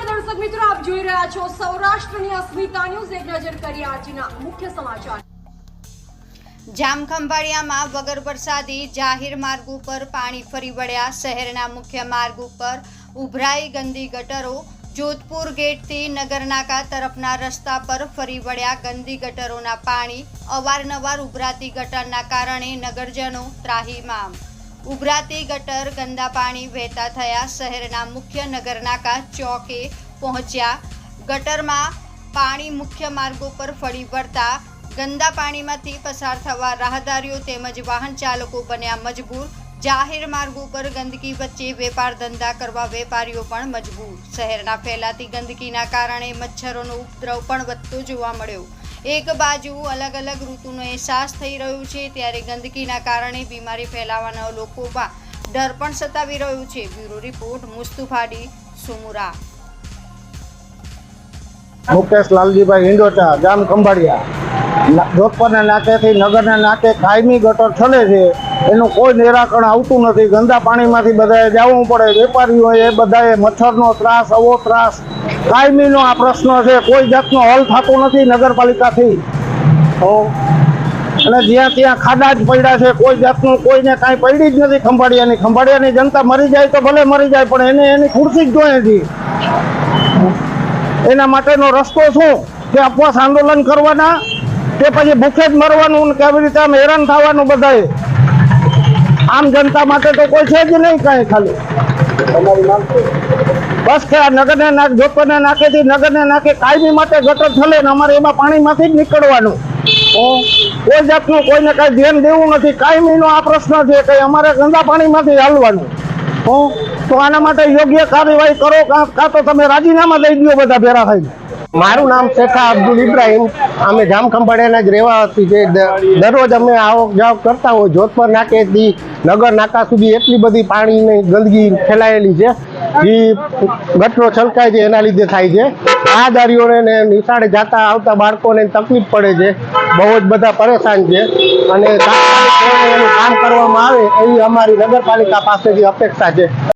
નમસ્કાર દર્શક મિત્રો, આપ જોઈ રહ્યા છો સૌરાષ્ટ્રની અસ્મિતા ન્યૂઝ. એક નજર કરીએ આજના મુખ્ય સમાચાર. જામખંભાળિયામાં વગર વરસાદી જાહેર માર્ગ ઉપર પાણી ફરી વળ્યા. શહેરના મુખ્ય માર્ગ ઉપર ઉભરાઈ ગંદી ગટરો. જોધપુર ગેટથી નગરનાકા તરફના રસ્તા પર ફરી વળ્યા ગંદી ગટરોના પાણી. અવારનવાર ઉભરાતી ગટરના કારણે નગરજનો ત્રાહીમામ. ઉભરાતી ગટર ગંદા પાણી વહેતા થયા શહેરના મુખ્ય નગરનાકા ચોકે પહોંચ્યા. ગટરમાં પાણી મુખ્ય માર્ગો પર ફરી વળતા ગંદા પાણીમાંથી પસાર થવા રાહદારીઓ તેમજ વાહન ચાલકો બન્યા મજબૂર. જાહેર માર્ગો ઉપર ગંદકી વચ્ચે વેપાર ધંધા કરવા વેપારીઓ પણ મજબૂર. શહેરના ફેલાતી ગંદકીના કારણે મચ્છરોનો ઉપદ્રવ પણ વધતો જોવા મળ્યો. એક બાજુ અલગ અલગ ઋતુનો અહેસાસ થઈ રહ્યો છે, ત્યારે ગંદકીના કારણે બીમારી ફેલાવાના લોકોમાં ડર પણ સતાવી રહ્યું છે. બ્યુરો રિપોર્ટ, મુસ્તુફાડી, સુમુરા. મુકેશ લાલજીભાઈ હિંડોચા ગામ ખંભાળિયા. જોધપરના નાકેથી નગરના નાકે કાયમી ગટર ચલે છે. એનું કોઈ નિરાકરણ આવતું નથી. ગંદા પાણીમાંથી બધાએ જવું પડે. વેપારીઓ એ બધાએ મચ્છરનો ત્રાસ, અવો ત્રાસ. કાયમીનો આ પ્રશ્ન છે. કોઈ જાતનો હલ થતો નથી નગરપાલિકાથી. અને જ્યાં ત્યાં ખાડા જ પડ્યા છે. કોઈ જાતનું કોઈને કાંઈ પડી જ નથી ખંભાળિયાની. ખંભાળિયાની જનતા મરી જાય તો ભલે મરી જાય, પણ એને એની ખુરશી જ જોઈએ છે. એના માટેનો રસ્તો શું? કે અપવાસ આંદોલન કરવાના કે પછી ભૂખે જ મરવાનું ને કેવી રીતે આમ હેરાન થવાનું બધાએ? આમ જનતા માટે તો કોઈ છે જ નહીં કાંઈ ખાલી. બસ કે આ નગરને નાક જોતને નાકેથી નગરને નાખે કાયમી માટે ગટર થલે ને અમારે એમાં પાણીમાંથી જ નીકળવાનું. કોઈ જાતનું કોઈને કાંઈ ધ્યાન દેવું નથી. કાયમીનો આ પ્રશ્ન છે કે અમારે ગંદા પાણીમાંથી હાલવાનું. તો તો આના માટે યોગ્ય કાર્યવાહી કરો કાં કાં તો તમે રાજીનામા લઈ દો બધા ભેરા થઈને. મારું નામ શેખા અબ્દુલ ઇબ્રાહીમ. અમે જામખંભાળિયાના જ રહેવાસી છે દરરોજ અમે આવક જાવક કરતા હોય, જોધપર નાકેથી નગર નાકા સુધી એટલી બધી પાણીની ગંદકી ફેલાયેલી છે. એ ગટરો છલકાય છે, એના લીધે થાય છે. આ દારીઓને નિશાળે જતા આવતા બાળકોને તકલીફ પડે છે. બહુ જ બધા પરેશાન છે. અને કામ કરવામાં આવે, એવી અમારી નગરપાલિકા પાસેથી અપેક્ષા છે.